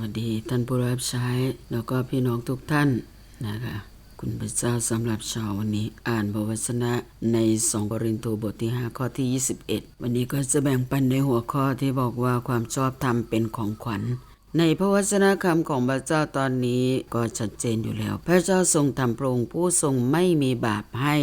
วัสดีท่านผู้รับใช้ แล้วก็พี่น้องทุกท่านนะคะคุณพระเจ้าสำหรับชาววันนี้อ่านพระวจนะใน2กรินธ์บทที่ 5 ข้อที่ 21 วันนี้ก็จะแบ่งปันในหัวข้อที่บอกว่าความชอบธรรมเป็นของขวัญ ในพระวจนะคำของพระเจ้าตอนนี้ก็ชัดเจนอยู่แล้ว พระเจ้าทรงทำพระองค์ผู้ทรงไม่มีบาปให้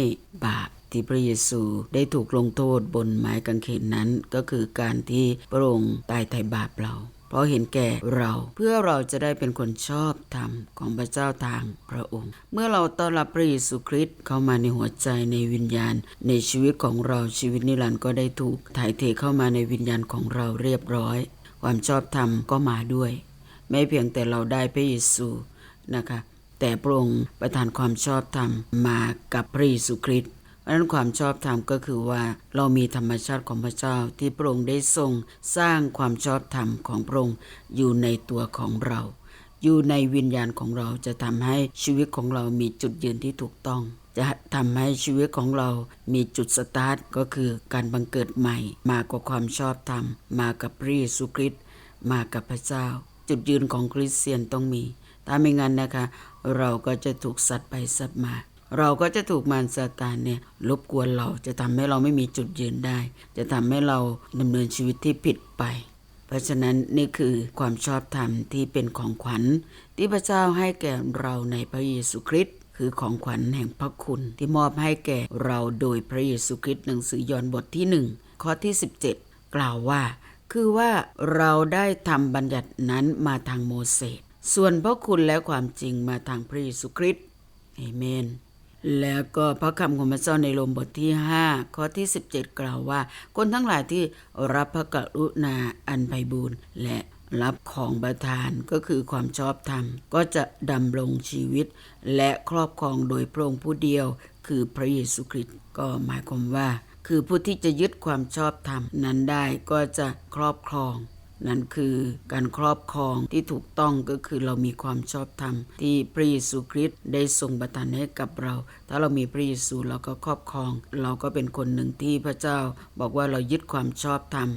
บาปที่พระเยซูได้ถูกลงโทษบนไม้กางเขนนั้น ก็คือการที่พระองค์ตายไถ่บาปเรา เพราะเห็นแก่เราเพื่อเราจะได้เป็นคนชอบธรรมของพระเจ้าทางพระองค์ เมื่อเราต้อนรับพระเยซูคริสต์เข้ามาในหัวใจในวิญญาณ ในชีวิตของเราชีวิตนิรันดร์ก็ได้ถูกถ่ายเทเข้ามาในวิญญาณของเราเรียบร้อย ความชอบธรรมก็มาด้วย ไม่เพียงแต่เราได้พระเยซูนะคะ แต่พระองค์ประทานความชอบธรรมมากับพระเยซูคริสต์ เพราะฉะนั้นความชอบธรรมก็คือว่าเรามีธรรมชาติของพระเจ้าที่พระองค์ได้ทรงสร้างความชอบธรรมของพระองค์อยู่ในตัวของเรา อยู่ในวิญญาณของเราจะทำให้ชีวิตของเรามีจุดยืนที่ถูกต้อง จะทำให้ชีวิตของเรามีจุดสตาร์ทก็คือการบังเกิดใหม่ มากกว่าความชอบธรรม มากับพระเยซูคริสต์มากับพระเจ้า จุดยืนของคริสเตียนต้องมีถ้าไม่งั้นนะคะ เราก็จะถูกสัตว์ไปสัตว์มา เราก็จะถูกมารซาตานเนี่ยรบกวนเราจะทำให้เราไม่มีจุดยืนได้ จะทำให้เราดำเนินชีวิตที่ผิดไป เพราะฉะนั้นนี่คือความชอบธรรมที่เป็นของขวัญ ที่พระเจ้าให้แก่เราในพระเยซูคริสต์คือของขวัญแห่งพระคุณที่มอบให้แก่เราโดยพระเยซูคริสต์หนังสือยอห์นบทที่หนึ่งข้อที่ 17 กล่าวว่า คือว่าเราได้ทำบัญญัตินั้นมาทางโมเสสส่วนพระคุณและความจริงมาทางพระเยซูคริสต์เอเมน แล้วก็พระคำของพระเจ้าในโรมบทที่ 5 ข้อที่ 17 กล่าวว่า คนทั้งหลายที่รับพระกรุณาอันไพบูรณ์และรับของประทานก็คือความชอบธรรม ก็จะดำรงชีวิต และครอบครองโดยพระองค์ผู้เดียว คือพระเยซูคริสต์ก็หมายความว่า คือผู้ที่จะยึดความชอบธรรมนั้นได้ก็จะครอบครอง นั่นคือการครอบครองที่ถูกต้องก็คือเรามีความชอบธรรม ที่พระเยซูคริสต์ได้ทรงประทานให้กับเรา ถ้าเรามีพระเยซูเราก็ครอบครอง เราก็เป็นคนหนึ่งที่พระเจ้าบอกว่าเรายึดความชอบธรรม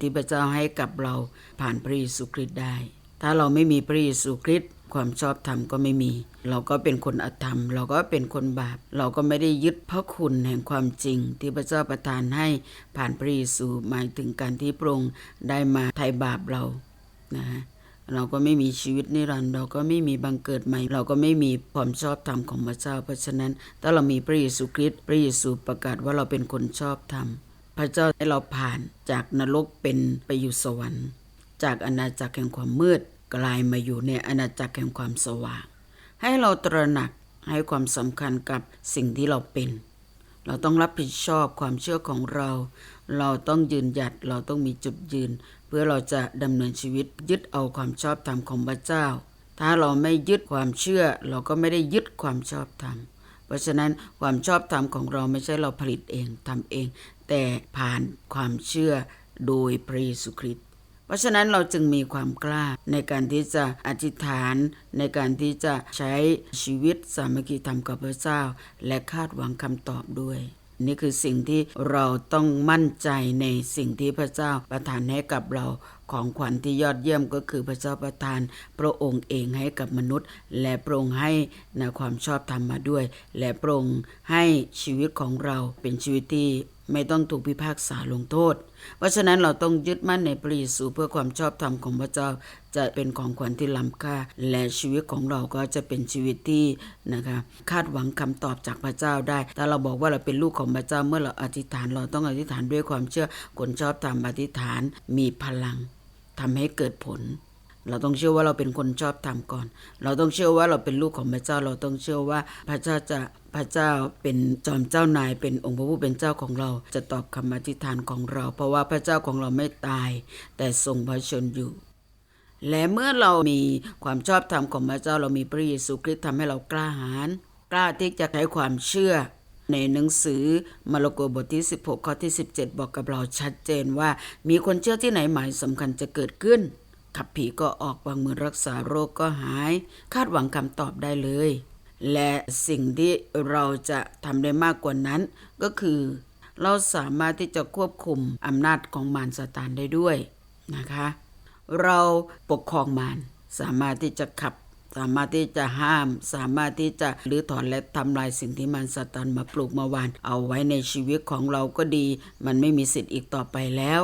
ที่พระเจ้าให้กับเราผ่านพระเยซูคริสต์ได้ ถ้าเราไม่มีพระเยซูคริสต์ ความชอบธรรมก็ไม่มี เราก็เป็นคนอธรรม เราก็เป็นคนบาป เราก็ไม่ได้ยึดพระคุณแห่งความจริง ที่พระเจ้าประทานให้ผ่านพระเยซูหมายถึงการที่พระองค์ได้มาไถ่บาปเรานะฮะเราก็ไม่มีชีวิตนิรันดร์เราก็ไม่มีบังเกิดใหม่ เราก็ไม่มีความชอบธรรมของพระเจ้า เพราะฉะนั้นถ้าเรามีพระเยซูคริสต์พระเยซูประกาศว่าเราเป็นคนชอบธรรม พระเจ้าให้เราผ่านจากนรกเป็นไปอยู่สวรรค์ จากอาณาจักรแห่งความมืด กลายมาอยู่ในอาณาจักรแห่งความสว่าง ให้เราตระหนักให้ความสำคัญกับสิ่งที่เราเป็น เราต้องรับผิดชอบความเชื่อของเรา เราต้องยืนหยัดเราต้องมีจุดยืน เพื่อเราจะดำเนินชีวิตยึดเอาความชอบธรรมของพระเจ้า ถ้าเราไม่ยึดความเชื่อ เราก็ไม่ได้ยึดความชอบธรรมเพราะฉะนั้นความชอบธรรมของเราไม่ใช่เราผลิตเองทำเอง แต่ผ่านความเชื่อโดยพระเยซูคริสต์ เพราะฉะนั้นเราจึงมีความกล้าในการที่จะอธิษฐาน ในการที่จะใช้ชีวิตสามัคคีธรรมกับพระเจ้า และคาดหวังคำตอบด้วยนี่คือสิ่งที่เราต้องมั่นใจในสิ่งที่พระเจ้าประทานให้กับเราของขวัญที่ยอดเยี่ยมก็คือพระเจ้าประทาน พระองค์เองให้กับมนุษย์ และพระองค์ให้นะความชอบธรรมมาด้วย และพระองค์ให้ชีวิตของเราเป็นชีวิตที่ ไม่ต้องถูกพิพากษาลงโทษ เพราะฉะนั้นเราต้องยึดมั่นในพระเยซูเพื่อความชอบธรรมของพระเจ้าจะเป็นของขวัญที่ล้ำค่า และชีวิตของเราก็จะเป็นชีวิตที่นะคะคาดหวังคำตอบจากพระเจ้าได้ถ้าเราบอกว่าเราเป็นลูกของพระเจ้าเมื่อเราอธิษฐานเราต้องอธิษฐานด้วยความเชื่อคนชอบธรรมอธิษฐานมีพลังทำให้เกิดผลเราต้องเชื่อว่าเราเป็นคนชอบธรรมก่อน เราต้องเชื่อว่าเราเป็นลูกของพระเจ้า เราต้องเชื่อว่าพระเจ้าจะ พระเจ้าเป็นจอมเจ้านายเป็นองค์พระผู้เป็นเจ้าของเราจะตอบคำอธิษฐานของเรา เพราะว่าพระเจ้าของเราไม่ตาย แต่ทรงพระชนอยู่ และเมื่อเรามีความชอบธรรมของพระเจ้าเรามีพระเยซูคริสต์ทำให้เรากล้าหาญกล้าที่จะใช้ความเชื่อ ในหนังสือมาระโกบทที่ 16 ข้อที่ 17 บอกกับเราชัดเจนว่า มีคนเชื่อที่ไหนหมายสำคัญจะเกิดขึ้นขับผีก็ออกวางมือรักษาโรคก็หาย คาดหวังคำตอบได้เลย และสิ่งที่เราจะทำได้มากกว่านั้น ก็คือ เราสามารถที่จะควบคุมอำนาจของมารซาตานได้ด้วยนะคะ เราปกครองมารสามารถที่จะขับ สามารถที่จะห้าม สามารถที่จะรื้อถอนและทำลายสิ่งที่มันสตันมาปลูกมาวาน เอาไว้ในชีวิตของเราก็ดี มันไม่มีสิทธิ์อีกต่อไปแล้ว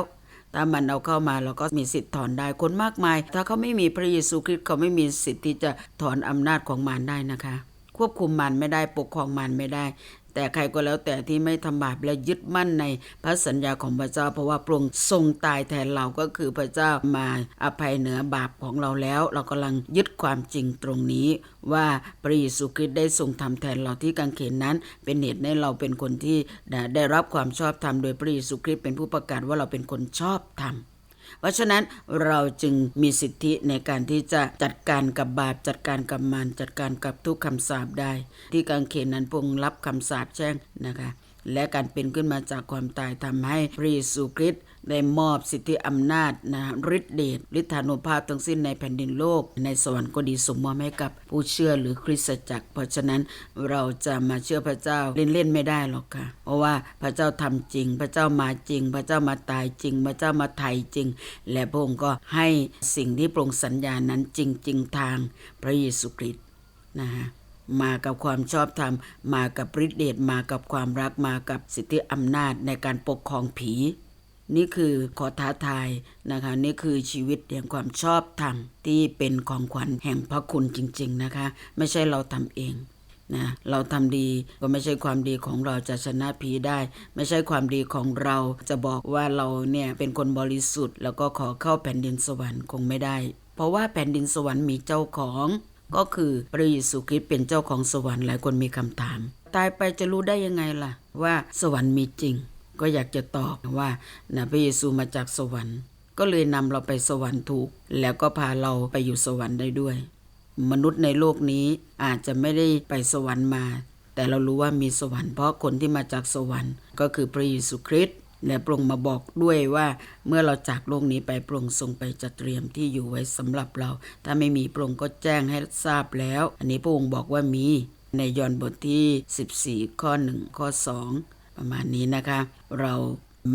ถ้ามันเอาเข้ามาเราก็มีสิทธิ์ถอนได้คนมากมาย ถ้าเขาไม่มีพระเยซูคริสต์เขาไม่มีสิทธิ์ที่จะถอนอำนาจของมารได้นะคะ ควบคุมมันไม่ได้ปกครองมันไม่ได้ แต่ใครก็แล้วแต่ที่ไม่ทำบาปและยึดมั่นในพระสัญญาของพระเจ้า เพราะว่าพระองค์ทรงตายแทนเราก็คือพระเจ้ามาอภัยเหนือบาปของเราแล้ว เรากำลังยึดความจริงตรงนี้ว่าพระเยซูคริสต์ได้ทรงทำแทนเราที่กางเขนนั้น เป็นเหตุให้เราเป็นคนที่ได้รับความชอบธรรมโดยพระเยซูคริสต์เป็นผู้ประกาศว่าเราเป็นคนชอบธรรม เพราะฉะนั้นเราจึงมีสิทธิในการที่จะจัดการกับบาปจัดการกับมารจัดการกับทุกคำสาปได้ ที่กางเขนนั้นพงรับคำสาปแช่งนะคะ และการเป็นขึ้นมาจากความตายทำให้พระเยซูคริสต์ได้มอบสิทธิอำนาจนะฤทธิเดชฤทธานุภาพทั้งสิ้นในแผ่นดินโลก ในสวรรค์ก็ดีสมมอบให้กับผู้เชื่อหรือคริสตจักร เพราะฉะนั้นเราจะมาเชื่อพระเจ้าเล่นๆไม่ได้หรอกค่ะ เพราะว่าพระเจ้าทำจริง พระเจ้ามาจริง พระเจ้ามาตายจริง พระเจ้ามาไถ่จริง และพระองค์ก็ให้สิ่งที่พระองสัญญานั้นจริง ๆ ทางพระเยซูคริสต์นะฮะ มากับความชอบธรรม มากับฤทธิเดชมากับความรักมากับสิทธิอำนาจในการปกครองผี นี่คือขอท้าทายนะคะ นี่คือชีวิตแห่งความชอบธรรมที่เป็นของขวัญแห่งพระคุณจริง ๆนะคะ ไม่ใช่เราทำเองนะเราทำดีก็ไม่ใช่ความดีของเราจะชนะผีได้ ไม่ใช่ความดีของเราจะบอกว่าเราเนี่ยเป็นคนบริสุทธิ์ แล้วก็ขอเข้าแผ่นดินสวรรค์คงไม่ได้ เพราะว่าแผ่นดินสวรรค์มีเจ้าของ ก็คือพระเยซูคริสต์เป็นเจ้าของสวรรค์หลายคนมีคำถาม ตายไปจะรู้ได้ยังไงล่ะ ว่าสวรรค์มีจริง ก็อยากจะตอบว่านะพระเยซูมาจากสวรรค์ ก็เลยนำเราไปสวรรค์ถูกแล้วก็พาเราไปอยู่สวรรค์ได้ด้วย มนุษย์ในโลกนี้อาจจะไม่ได้ไปสวรรค์มา แต่เรารู้ว่ามีสวรรค์เพราะคนที่มาจากสวรรค์ ก็คือพระเยซูคริสต์ และพระองค์มาบอกด้วยว่าเมื่อเราจากโลกนี้ไปพระองค์ทรงไปจัดเตรียมที่อยู่ไว้สำหรับเรา ถ้าไม่มีพระองค์ก็แจ้งให้ทราบแล้ว อันนี้พระองค์บอกว่ามีในยอห์นบทที่ 14 ข้อ 1 ข้อ 2 ประมาณนี้นะคะ เรา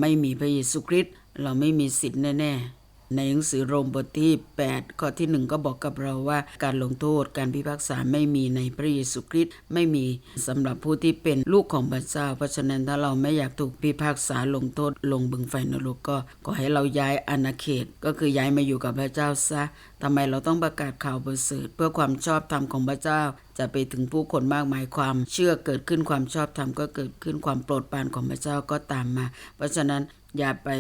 ไม่มีพระเยซูคริสต์เราไม่มีสิทธิ์แน่ ๆ ในหนังสือโรมบทที่ 8 ข้อที่ 1 ก็บอกกับเราว่า การลงโทษการพิพากษาไม่มีในพระเยซูคริสต์ไม่มีสำหรับผู้ที่เป็นลูกของพระเจ้า เพราะฉะนั้นถ้าเราไม่อยากถูกพิพากษาลงโทษลงบึงไฟนรกก็ขอให้เราย้ายอาณาเขต ก็คือย้ายมาอยู่กับพระเจ้าซะทำไมเราต้องประกาศข่าวประเสริฐเพื่อความชอบธรรมของพระเจ้า จะไปถึงผู้คนมากมายความเชื่อเกิดขึ้นความชอบธรรมก็เกิดขึ้นความโปรดปรานของพระเจ้าก็ตามมา เพราะฉะนั้น อย่าไป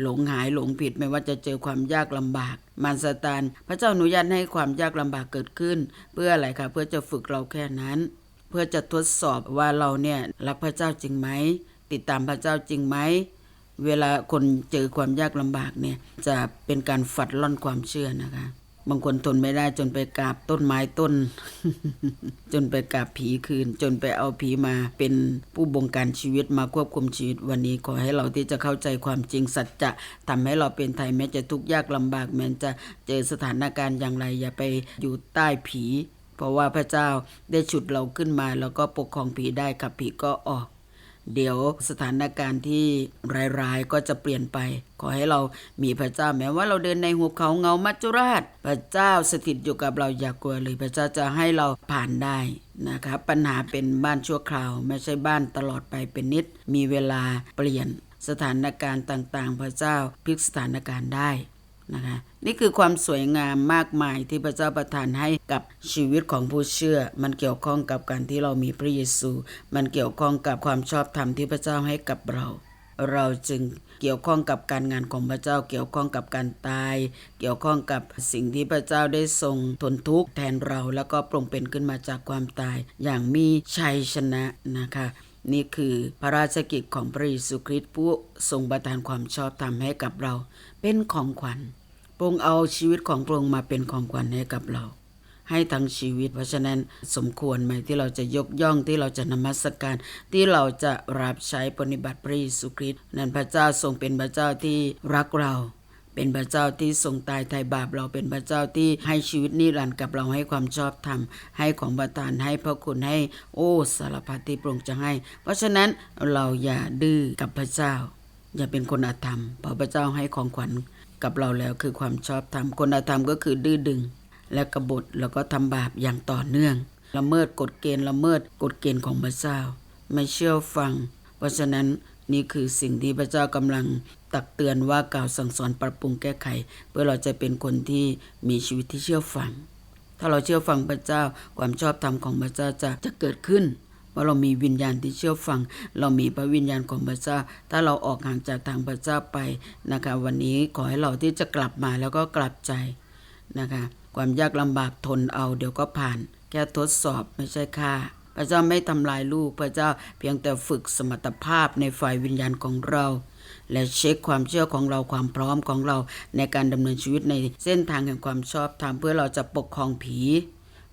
หลงหายหลงผิดไม่ว่าจะเจอความยากลำบากมารสตานพระเจ้าอนุญาตให้ความยากลำบากเกิดขึ้น เพื่ออะไรคะเพื่อจะฝึกเราแค่นั้น เพื่อจะทดสอบว่าเราเนี่ยรักพระเจ้าจริงไหมติดตามพระเจ้าจริงไหมเวลาคนเจอความยากลำบากเนี่ยจะเป็นการฝัดล่อนความเชื่อนะคะ บางคนทนไม่ได้จนไปกราบต้นไม้ต้น จนไปกราบผีคืน จนไปเอาผีมาเป็นผู้บงการชีวิตมาควบคุมชีวิตวันนี้ขอให้เราที่จะเข้าใจความจริงสัจจะทำให้เราเป็นไทยแม้จะทุกข์ยากลำบากแม้จะเจอสถานการณ์อย่างไร อย่าไปอยู่ใต้ผี เพราะว่าพระเจ้าได้ฉุดเราขึ้นมาแล้วก็ปกครองผีได้ขับผีก็ออก เดี๋ยวสถานการณ์ที่ร้ายๆก็จะเปลี่ยนไป ขอให้เรามีพระเจ้าแม้ว่าเราเดินในหุบเขาเงามัจจุราช พระเจ้าสถิตอยู่กับเราอย่ากลัวเลย พระเจ้าจะให้เราผ่านได้นะครับปัญหาเป็นบ้านชั่วคราว ไม่ใช่บ้านตลอดไปเป็นนิด มีเวลาเปลี่ยนสถานการณ์ต่างๆ พระเจ้าพลิกสถานการณ์ได้นะคะ นี่คือความสวยงามมากมายที่พระเจ้าประทานให้กับชีวิตของผู้เชื่อ มันเกี่ยวข้องกับการที่เรามีพระเยซู มันเกี่ยวข้องกับความชอบธรรมที่พระเจ้าให้กับเรา เราจึงเกี่ยวข้องกับการงานของพระเจ้า เกี่ยวข้องกับการตาย เกี่ยวข้องกับสิ่งที่พระเจ้าได้ทรงทนทุกข์แทนเราแล้วก็ปรงเป็นขึ้นมาจากความตาย อย่างมีชัยชนะนะคะนี่คือพระราชกิจของพระเยซูคริสต์ผู้ทรงประทานความชอบธรรมให้กับเรา เป็นของขวัญ พระองค์เอาชีวิตของพระองค์มาเป็นของขวัญให้กับเรา ให้ทั้งชีวิต เพราะฉะนั้นสมควรไหมที่เราจะยกย่องที่เราจะนมัสการที่เราจะรับใช้ปฏิบัติพระเยซูคริสต์นั้นพระเจ้าทรงเป็นพระเจ้าที่รักเราเป็นพระเจ้าที่ทรงตายไถ่บาปเราเป็นพระเจ้าที่ให้ชีวิตนิรันดร์กับเราให้ความชอบธรรม ให้ของประทานให้พระคุณให้โอ้สารพัดที่พระองค์จะให้ เพราะฉะนั้นเราอย่าดื้อกับพระเจ้า อย่าเป็นคนอธรรมเพราะพระเจ้าให้ของขวัญ กับเราแล้วคือความชอบธรรมคนอาธรรมก็คือดื้อดึง และกบฏแล้วก็ทำบาปอย่างต่อเนื่อง ละเมิดกฎเกณฑ์ละเมิดกฎเกณฑ์ของพระเจ้า ไม่เชื่อฟัง เพราะฉะนั้นนี่คือสิ่งที่พระเจ้ากำลังตักเตือนว่ากล่าวสั่งสอนปรับปรุงแก้ไข เพื่อเราจะเป็นคนที่มีชีวิตที่เชื่อฟัง ถ้าเราเชื่อฟังพระเจ้าความชอบธรรมของพระเจ้าจะจะเกิดขึ้น เพราเรามีวิญญาณที่เชื่อฟัง เรามีพระวิญญาณของพระเจ้า ถ้าเราออกห่างจากทางพระเจ้าไปนะคะ วันนี้ขอให้เราที่จะกลับมาแล้วก็กลับใจนะคะ ความยากลำบากทนเอาเดี๋ยวก็ผ่าน แค่ทดสอบไม่ใช่ค่าพระเจ้าไม่ทำลายลูกพระเจ้าเพียงแต่ฝึกสมรรถภาพในฝ่ายวิญญาณของเรา และเช็คความเชื่อของเราความพร้อมของเราในการดำเนินชีวิตในเส้นทางแห่งความชอบธรรมเพื่อเราจะปกครองผี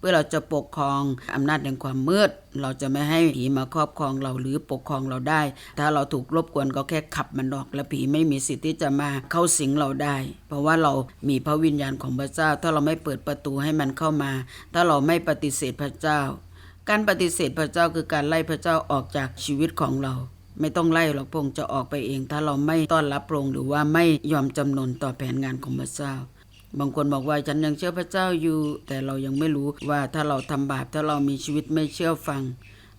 เพื่อเราจะปกครองอำนาจแห่งความมืด เราจะไม่ให้ผีมาครอบครองเราหรือปกครองเราได้ ถ้าเราถูกรบกวนก็แค่ขับมันออก และผีไม่มีสิทธิ์ที่จะมาเข้าสิงเราได้ เพราะว่าเรามีพระวิญญาณของพระเจ้า ถ้าเราไม่เปิดประตูให้มันเข้ามา ถ้าเราไม่ปฏิเสธพระเจ้า การปฏิเสธพระเจ้าคือการไล่พระเจ้าออกจากชีวิตของเราไม่ต้องไล่หรอกพงจะออกไปเอง ถ้าเราไม่ต้อนรับพรงหรือว่าไม่ยอมจำนนต่อแผนงานของพระเจ้า บางคนบอกว่าฉันยังเชื่อพระเจ้าอยู่ แต่เรายังไม่รู้ว่าถ้าเราทำบาปถ้าเรามีชีวิตไม่เชื่อฟัง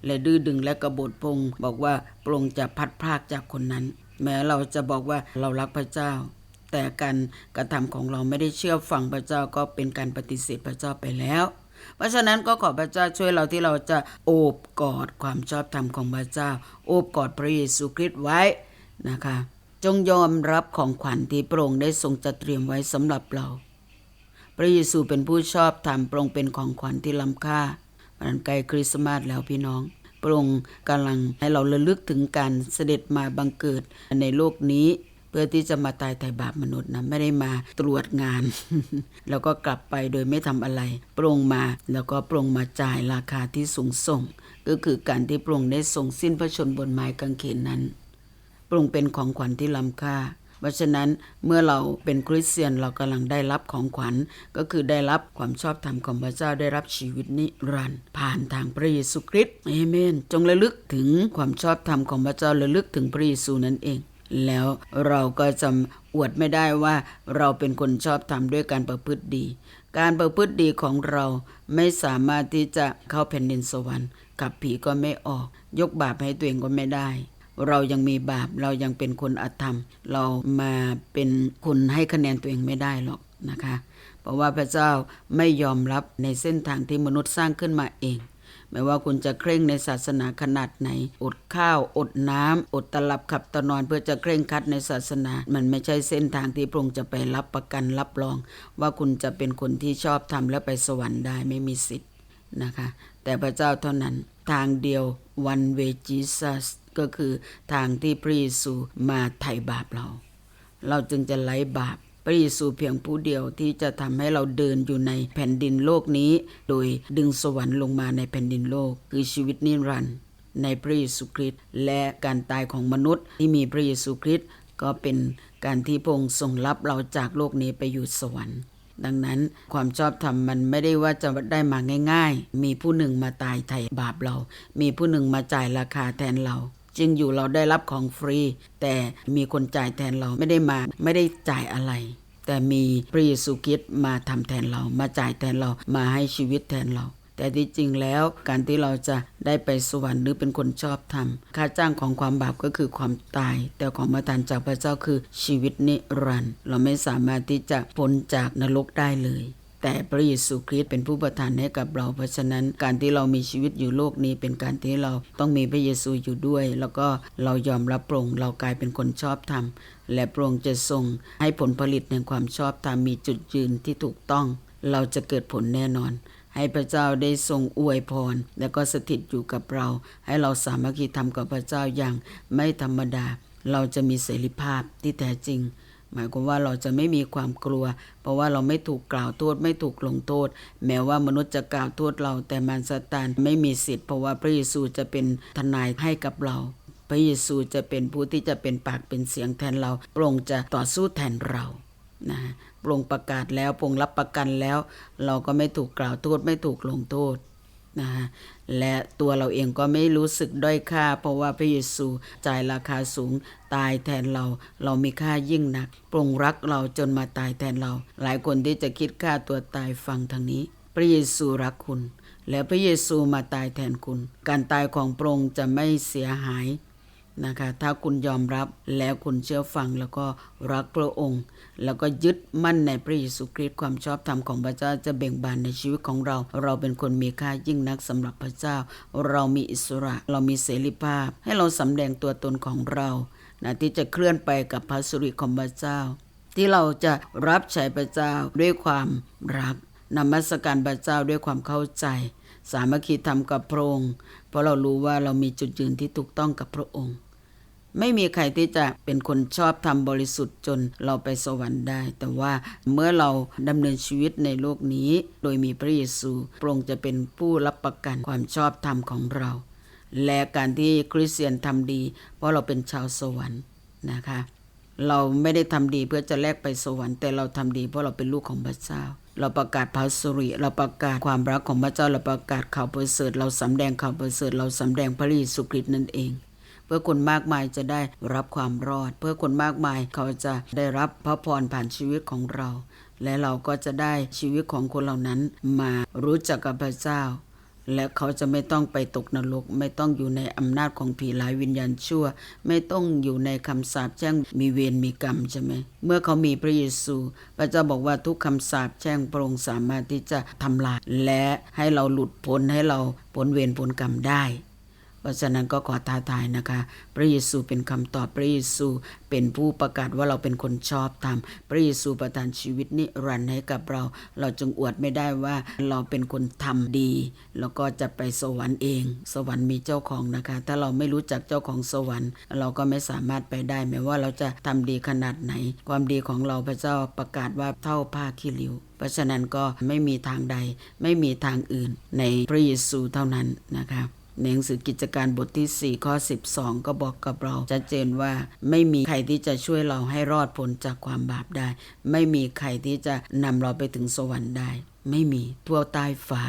และดื้อดึงและกบฏพรงบอกว่าพรงจะพัดพรากจากคนนั้น แม้เราจะบอกว่าเรารักพระเจ้า แต่การกระทำของเราไม่ได้เชื่อฟังพระเจ้าก็เป็นการปฏิเสธพระเจ้าไปแล้วเพราะฉะนั้นก็ขอพระเจ้าช่วยเราที่เราจะโอบกอดความชอบธรรมของพระเจ้า โอบกอดพระเยซูคริสต์ไว้นะคะ จงยอมรับของขวัญที่พระองค์ได้ทรงจัดเตรียมไว้สำหรับเรา พระเยซูเป็นผู้ชอบธรรมพระองค์เป็นของขวัญที่ล้ำค่ามันใกล้คริสต์มาสแล้วพี่น้องพระองค์กำลังให้เราระลึกถึงการเสด็จมาบังเกิดในโลกนี้ เพื่อที่จะมาตายไถ่บาปมนุษย์นะไม่ได้มาตรวจงาน แล้วก็กลับไปโดยไม่ทำอะไรพรองมาแล้วก็พรองมาจ่ายราคาที่สูงส่ง ก็คือการที่พรองได้ทรงสิ้นพระชนบนไม้กางเขนนั้น ระองเป็นของขวัญที่ล้ำค่า เพราะฉะนั้นเมื่อเราเป็นคริสเตียนเรากำลังได้รับของขวัญ ก็คือได้รับความชอบธรรมของพระเจ้าได้รับชีวิตนิรันดร์ผ่านทางพระเยซูคริสต์เอเมน จงระลึกถึงความชอบธรรมของพระเจ้าระลึกถึงพระเยซูนั่นเองแล้วเราก็จะอวดไม่ได้ว่าเราเป็นคนชอบธรรมด้วยการประพฤติดี การประพฤติดีของเราไม่สามารถที่จะเข้าแผ่นดินสวรรค์ขับผีก็ไม่ออก ยกบาปให้ตัวเองก็ไม่ได้ เรายังมีบาป เรายังเป็นคนอธรรม เรามาเป็นคนให้คะแนนตัวเองไม่ได้หรอกนะคะ เพราะว่าพระเจ้าไม่ยอมรับในเส้นทางที่มนุษย์สร้างขึ้นมาเองไม่ว่าคุณจะเคร่งในศาสนาขนาดไหน อดข้าว อดน้ำอดตลับขับตะนอนเพื่อจะเคร่งคัดในศาสนา มันไม่ใช่เส้นทางที่พระองค์จะไปรับประกันรับรอง ว่าคุณจะเป็นคนที่ชอบทำและไปสวรรค์ได้ไม่มีสิทธิ์นะคะ แต่พระเจ้าเท่านั้นทางเดียว one way Jesus ก็คือทางที่พระเยซูมาไถ่บาปเรา เราจึงจะไล่บาปพระเยซูเพียงผู้เดียวที่จะทำให้เราเดินอยู่ในแผ่นดินโลกนี้ โดยดึงสวรรค์ลงมาในแผ่นดินโลก คือชีวิตนิรันดร์ในพระเยซูคริสต์และการตายของมนุษย์ที่มีพระเยซูคริสต์ก็เป็นการที่พระองค์ทรงรับเราจากโลกนี้ไปอยู่สวรรค์ ดังนั้นความชอบธรรมมันไม่ได้ว่าจะได้มาง่าย ๆ มีผู้หนึ่งมาตายไถ่บาปเรา มีผู้หนึ่งมาจ่ายราคาแทนเรา จริงอยู่เราได้รับของฟรี แต่มีคนจ่ายแทนเราไม่ได้มาไม่ได้จ่ายอะไร แต่มีพระเยซูคริสต์มาทำแทนเรา มาจ่ายแทนเรามาให้ชีวิตแทนเรา แต่ที่จริงแล้วการที่เราจะได้ไปสวรรค์หรือเป็นคนชอบธรรมค่าจ้างของความบาปก็คือความตาย แต่ของมาทานจากพระเจ้าคือชีวิตนิรันดร์เราไม่สามารถที่จะพ้นจากนรกได้เลย แต่พระเยซูคริสต์เป็นผู้ประทานให้กับเรา เพราะฉะนั้นการที่เรามีชีวิตอยู่โลกนี้เป็นการที่เราต้องมีพระเยซูอยู่ด้วย แล้วก็เรายอมรับพระองเรากลายเป็นคนชอบธรรม และพระองจะทรงให้ผลผลิตแห่งความชอบธรรมมีจุดยืนที่ถูกต้อง เราจะเกิดผลแน่นอนให้พระเจ้าได้ทรงอวยพร และก็สถิตอยู่กับเรา ให้เราสามัคคีธรรมกับพระเจ้าอย่างไม่ธรรมดา เราจะมีเสรีภาพที่แท้จริง หมายความว่าเราจะไม่มีความกลัว เพราะว่าเราไม่ถูกกล่าวโทษไม่ถูกลงโทษ แม้ว่ามนุษย์จะกล่าวโทษเรา แต่มารซาตานไม่มีสิทธิ์เพราะว่าพระเยซูจะเป็นทนายให้กับเรา พระเยซูจะเป็นผู้ที่จะเป็นปากเป็นเสียงแทนเราพระองค์จะต่อสู้แทนเรานะพระองค์ประกาศแล้วพระองค์รับประกันแล้ว เราก็ไม่ถูกกล่าวโทษไม่ถูกลงโทษ นะฮะและตัวเราเองก็ไม่รู้สึกด้อยค่า เพราะว่าพระเยซูจ่ายราคาสูงตายแทนเรา เรามีค่ายิ่งนักปรงรักเราจนมาตายแทนเรา หลายคนที่จะคิดฆ่าตัวตายฟังทางนี้ พระเยซูรักคุณ และพระเยซูมาตายแทนคุณ การตายของพระองค์จะไม่เสียหาย นะคะ ถ้าคุณยอมรับแล้วคุณเชื่อฟังแล้วก็รักพระองค์ แล้วก็ยึดมั่นในพระเยซูคริสต์ความชอบธรรมของพระเจ้าจะเบ่งบานในชีวิตของเรา เราเป็นคนมีค่ายิ่งนักสำหรับพระเจ้า เรามีอิสระเรามีเสรีภาพ ให้เราสำแดงตัวตนของเรานะที่จะเคลื่อนไปกับพระสุริของพระเจ้า ที่เราจะรับใช้พระเจ้าด้วยความรักนมัสการพระเจ้าด้วยความเข้าใจ สามัคคีธรรมกับพระองค์ เพราะเรารู้ว่าเรามีจุดยืนที่ถูกต้องกับพระองค์ ไม่มีใครที่จะเป็นคนชอบทำบริสุทธิ์จนเราไปสวรรค์ได้ แต่ว่าเมื่อเราดำเนินชีวิตในโลกนี้ โดยมีพระเยซูพระองค์จะเป็นผู้รับประกันความชอบธรรมของเรา และการที่คริสเตียนทำดี เพราะเราเป็นชาวสวรรค์นะคะ เราไม่ได้ทำดีเพื่อจะแลกไปสวรรค์แต่เราทำดีเพราะเราเป็นลูกของพระเจ้า เราประกาศพระสุริ เราประกาศความรักของพระเจ้า เราประกาศข่าวประเสริฐ เราสำแดงข่าวประเสริฐ เราสำแดงพระเยซูคริตนั่นเอง เพื่อคนมากมายจะได้รับความรอด เพื่อคนมากมายเขาจะได้รับพระพรผ่านชีวิตของเรา และเราก็จะได้ชีวิตของคนเหล่านั้นมารู้จักกับพระเจ้า และเขาจะไม่ต้องไปตกนรก ไม่ต้องอยู่ในอำนาจของผีหลายวิญญาณชั่ว ไม่ต้องอยู่ในคำสาปแช่งมีเวรมีกรรมใช่ไหมเมื่อเขามีพระเยซู พระเจ้าบอกว่าทุกคำสาปแช่งพระองค์สามารถที่จะทำลายและให้เราหลุดพ้นให้เราพ้นเวรพ้นกรรมได้ เพราะฉะนั้นก็ขอท้าทายนะคะ พระเยซูเป็นคำตอบพระเยซูเป็นผู้ประกาศว่าเราเป็นคนชอบธรรมพระเยซูประทานชีวิตนิรันดร์ให้กับเรา เราจึงอวดไม่ได้ว่าเราเป็นคนทำดี แล้วก็จะไปสวรรค์เอง สวรรค์มีเจ้าของนะคะ ถ้าเราไม่รู้จักเจ้าของสวรรค์ เราก็ไม่สามารถไปได้แม้ว่าเราจะทำดีขนาดไหน ความดีของเราพระเจ้าประกาศว่าเท่าผ้าขี้ริ้วเพราะฉะนั้นก็ไม่มีทางใดไม่มีทางอื่นในพระเยซูเท่านั้นนะคะ ในหนังสือกิจการบทที่ 4 ข้อ 12 ก็บอกกับเราชัดเจนว่าไม่มีใครที่จะช่วยเราให้รอดพ้นจากความบาปได้ ไม่มีใครที่จะนำเราไปถึงสวรรค์ได้ ไม่มีทั่วใต้ฟ้า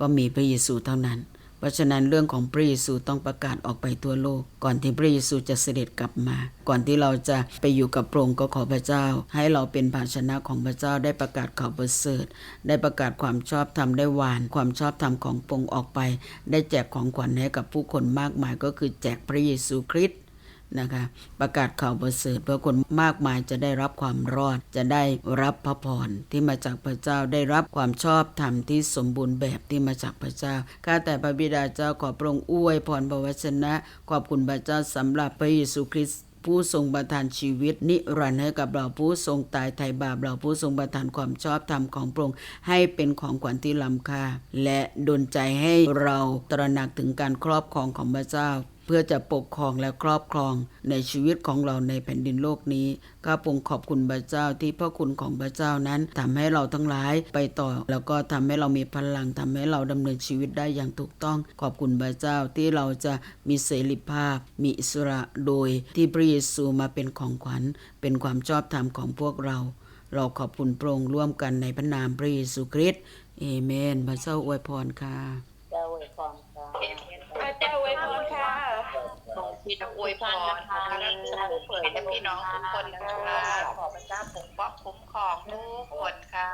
ก็มีพระเยซูเท่านั้น เพราะฉะนั้นเรื่องของพระเยซูต้องประกาศออกไปทั่วโลก ก่อนที่พระเยซูจะเสด็จกลับมา ก่อนที่เราจะไปอยู่กับพระองค์ก็ขอพระเจ้า ให้เราเป็นภาชนะของพระเจ้าได้ประกาศข่าวประเสริฐได้ประกาศความชอบธรรมได้หวาน ความชอบธรรมของพระองค์ออกไป ได้แจกของขวัญให้กับผู้คนมากมายก็คือแจกพระเยซูคริสต์ นะคะ ประกาศข่าวประเสริฐเพื่อคนมากมายจะได้รับความรอด จะได้รับพระพรที่มาจากพระเจ้าได้รับความชอบธรรมที่สมบูรณ์แบบที่มาจากพระเจ้าข้าแต่พระบิดาเจ้าขอพระองค์อวยพรพระวจนะ ขอบคุณพระเจ้าสำหรับพระเยซูคริสต์ผู้ทรงประทานชีวิต นิรันดร์ให้กับเราผู้ทรงตายไถ่บาปเราผู้ทรงประทานความชอบธรรมของพระองค์ให้เป็นของขวัญที่ล้ำค่า และดลใจให้เราตระหนักถึงการครอบครองของพระเจ้า พื่อจะปกครองและครอบครองในชีวิตของเราในแผ่นดินโลกนี้ข้าพงขอบคุณพระเจ้าที่พระคุณของพระเจ้านั้นทำให้เราทั้งหลายไปต่อ แล้วก็ทำให้เรามีพลังทำให้เราดำเนินชีวิตได้อย่างถูกต้อง ขอบคุณพระเจ้าที่เราจะมีเสรีภาพ มีอิสระโดยที่พระเยซูมาเป็นของขวัญ เป็นความชอบธรรมของพวกเรา เราขอบคุณพระองค์ร่วมกันในพระนามพระเยซูคริสต์เอเมน พระเจ้าอวยพรค่ะ ทรงที่จะอวยพรนะคะเผยให้พี่น้องทุกคนนะคะขอพระเจ้าปกปกคุ้มครองทุกคนค่ะ